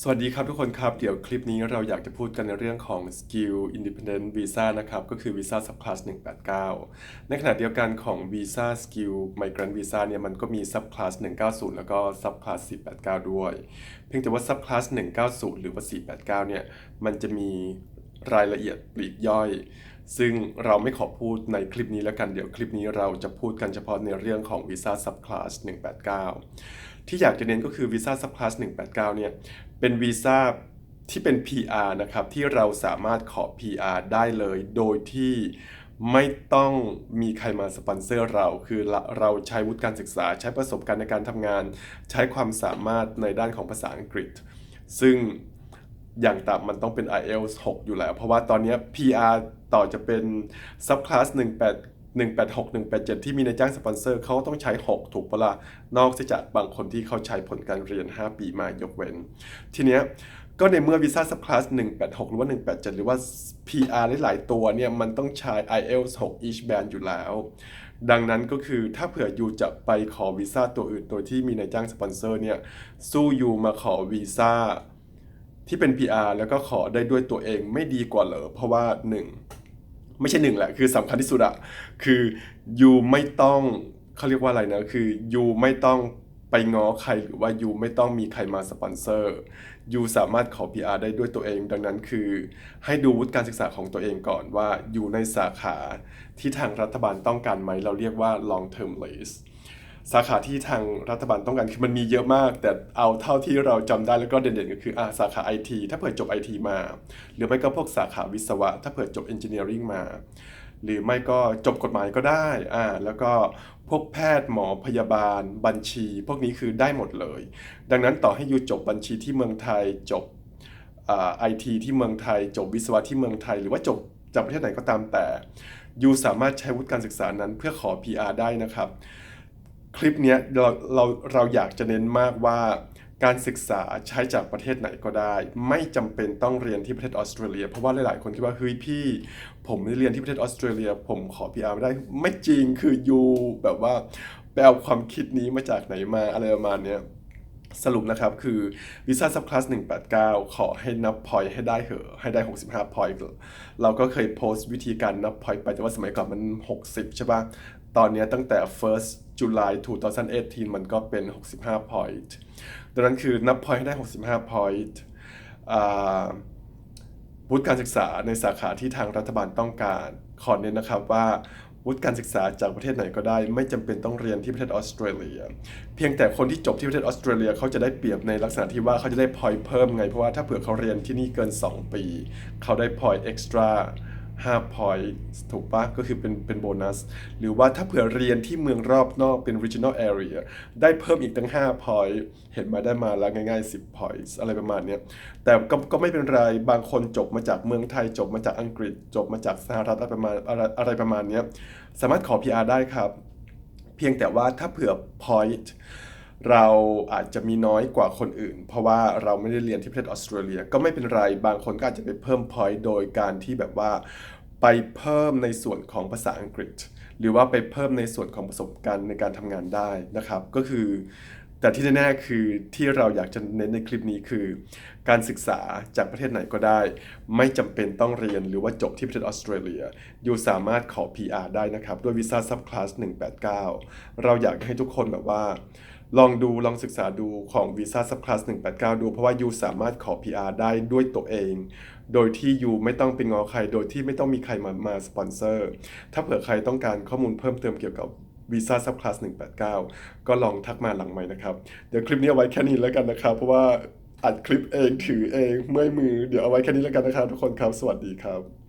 สวัสดีครับทุกคนครับ เดี๋ยวคลิปนี้เราอยากจะพูดกันในเรื่องของ Skill Independent Visa นะครับ ก็คือ Visa Subclass 189 ในขณะเดียวกันของ Visa Skill Migrant Visa เนี่ยมันก็มี Subclass 190 แล้วก็ Subclass 489 ด้วย เพียงแต่ว่า Subclass 190 หรือว่า 489 เนี่ยมันจะมีรายละเอียดปลีกย่อย ซึ่งเราไม่ขอพูดในคลิปนี้แล้วกัน เดี๋ยวคลิปนี้เราจะพูดกันเฉพาะในเรื่องของ Visa Subclass 189 ที่อยากจะเน้นก็คือ Visa Subclass 189 เนี่ย เป็นวีซ่าที่เป็น PR นะครับ ที่เราสามารถขอ PR ได้เลยโดยที่ไม่ต้องมีใครมาสปอนเซอร์เรา คือเราใช้วุฒิการศึกษา ใช้ประสบการณ์ในการทำงาน ใช้ความสามารถในด้านของภาษาอังกฤษ ซึ่งอย่างต่ำมันต้องเป็น IELTS 6 อยู่แล้ว เพราะว่าตอนนี้ PR ต่อจะเป็น subclass 18 186 187 ที่มีในายจ้างสปอนเซอร์เขาต้องใช้ 6 ถูกปะละ่ะนอกจากบางคนที่เขาใช้ผลการเรียน 5 ปีมายกเว้น ทีเนี้ยก็ในเมื่อวีซ่าซับคลาส186 หรือว่า 187 หรือว่า PR หลายๆตัวเนี่ย มันต้องใช้ IELTS 6 each band อยู่แล้ว ดังนั้นก็คือถ้าเผื่อยูจะไปขอวีซ่าตัวอื่นโดยที่มีนายจ้างสปอนเซอร์เนี่ย สู้ยูมาขอวีซ่าที่เป็น PR แล้วก็ขอได้ด้วยตัวเองไม่ดีกว่าเหรอเพราะว่า 1 ไม่ใช่หนึ่งแหละ คือสำคัญที่สุดอะคือยูไม่ต้องเขาเรียกว่าอะไรนะ คือยูไม่ต้องไปง้อใครหรือว่ายูไม่ต้องมีใครมาสปอนเซอร์ยูสามารถขอ PR ได้ด้วยตัวเอง ดังนั้นคือ ให้ดูวุฒิการศึกษาของตัวเองก่อนว่าอยู่ในสาขาที่ทางรัฐบาลต้องการไหมเราเรียกว่า long term lease สาขาที่ทางรัฐบาลต้องการคือมันมีเยอะมาก แต่เอาเท่าที่เราจำได้แล้วก็เด่นๆก็คืออ่าสาขา IT ถ้าเผื่อจบ IT มา หรือไม่ก็พวกสาขาวิศวะ ถ้าเผื่อจบ Engineering มา หรือไม่ก็จบกฎหมายก็ได้อ่าแล้วก็พวกแพทย์หมอพยาบาล บัญชี พวกนี้คือได้หมดเลย ดังนั้นต่อให้อยู่จบบัญชีที่เมืองไทยจบไอทีที่เมืองไทย จบวิศวะที่เมืองไทย หรือว่าจบจากประเทศไหนก็ตามแต่ยูสามารถใช้วุฒิการศึกษานั้นเพื่อขอ PR ได้นะครับ คลิปเนี้ยเราเราเราอยากจะเน้นมากว่า การศึกษาใช้จากประเทศไหนก็ได้ ไม่จำเป็นต้องเรียนที่ประเทศออสเตรเลีย เพราะว่าหลาย ๆ คนคิดว่าเฮ้ยพี่ ผมไม่ได้เรียนที่ประเทศออสเตรเลีย ผมขอ PR ไม่ได้ไม่จริงคือยูแบบว่าไปเอาความคิดนี้มาจากไหนมาอะไรประมาณเนี้ยสรุปนะครับคือวีซ่าซับคลาส189 ขอให้นับพอยให้ได้เหอะให้ได้ 65พอยเราก็เคยโพสต์วิธีการนับพอยไปแต่ว่าสมัยก่อนมัน 60 ใช่ปะ ตอนนี้ตั้งแต่ first July 2018 มันก็เป็น 65 point ดังนั้นคือนับ point ให้ได้ 65 point วุฒิการศึกษาในสาขาที่ทางรัฐบาลต้องการขอเน้นนะครับว่าวุฒิการศึกษาจากประเทศไหนก็ได้ ไม่จำเป็นต้องเรียนที่ประเทศออสเตรเลีย เพียงแต่คนที่จบที่ประเทศออสเตรเลียเขาจะได้เปรียบในลักษณะที่ว่าเขาจะได้ point เพิ่มไง เพราะว่าถ้าเผื่อเขาเรียนที่นี่เกิน 2 ปี เขาได้ point extra 5 point ถูกปะก็คือเป็นเป็นโบนัส หรือว่าถ้าเผื่อเรียนที่เมืองรอบนอกเป็น regional area ได้เพิ่มอีกตั้ง 5 point เห็นมาได้มาแล้วง่าย ๆ 10 points อะไรประมาณนี้แต่ก็ก็ไม่เป็นไร บางคนจบมาจากเมืองไทย จบมาจากอังกฤษ จบมาจากสหรัฐอะไรประมาณอะไรอะไรประมาณนี้สามารถขอ PR ได้ครับ เพียงแต่ว่าถ้าเผื่อ point เราอาจจะมีน้อยกว่าคนอื่น เพราะว่าเราไม่ได้เรียนที่ประเทศออสเตรเลีย ก็ไม่เป็นไรบางคนก็อาจจะไปเพิ่ม point โดยการที่แบบว่าไปเพิ่มในส่วนของภาษาอังกฤษ หรือว่าไปเพิ่มในส่วนของประสบการณ์ในการทำงานได้นะครับ ก็คือ แต่ที่แน่ๆคือที่เราอยากจะเน้นในคลิปนี้คือ การศึกษาจากประเทศไหนก็ได้ ไม่จำเป็นต้องเรียนหรือว่าจบที่ประเทศออสเตรเลีย อยู่สามารถขอ PR ได้นะครับ ด้วยวีซ่าซับคลาส189 เราอยากให้ทุกคนแบบว่า ลองดูลองศึกษาดูของ Visa Subclass 189 ดู เพราะว่ายูสามารถขอ PR ได้ด้วยตัวเอง โดยที่ยูไม่ต้องไปงอใคร โดยที่ไม่ต้องมีใครมามาสปอนเซอร์ ถ้าเผื่อใครต้องการข้อมูลเพิ่มเติมเกี่ยวกับ Visa Subclass 189 ก็ลองทักมาหลังใหม่นะครับ เดี๋ยวคลิปนี้เอาไว้แค่นี้แล้วกันนะครับ เพราะว่าอัดคลิปเองถือเองเมื่อยมือ เดี๋ยวเอาไว้แค่นี้แล้วกันนะครับทุกคนครับ สวัสดีครับ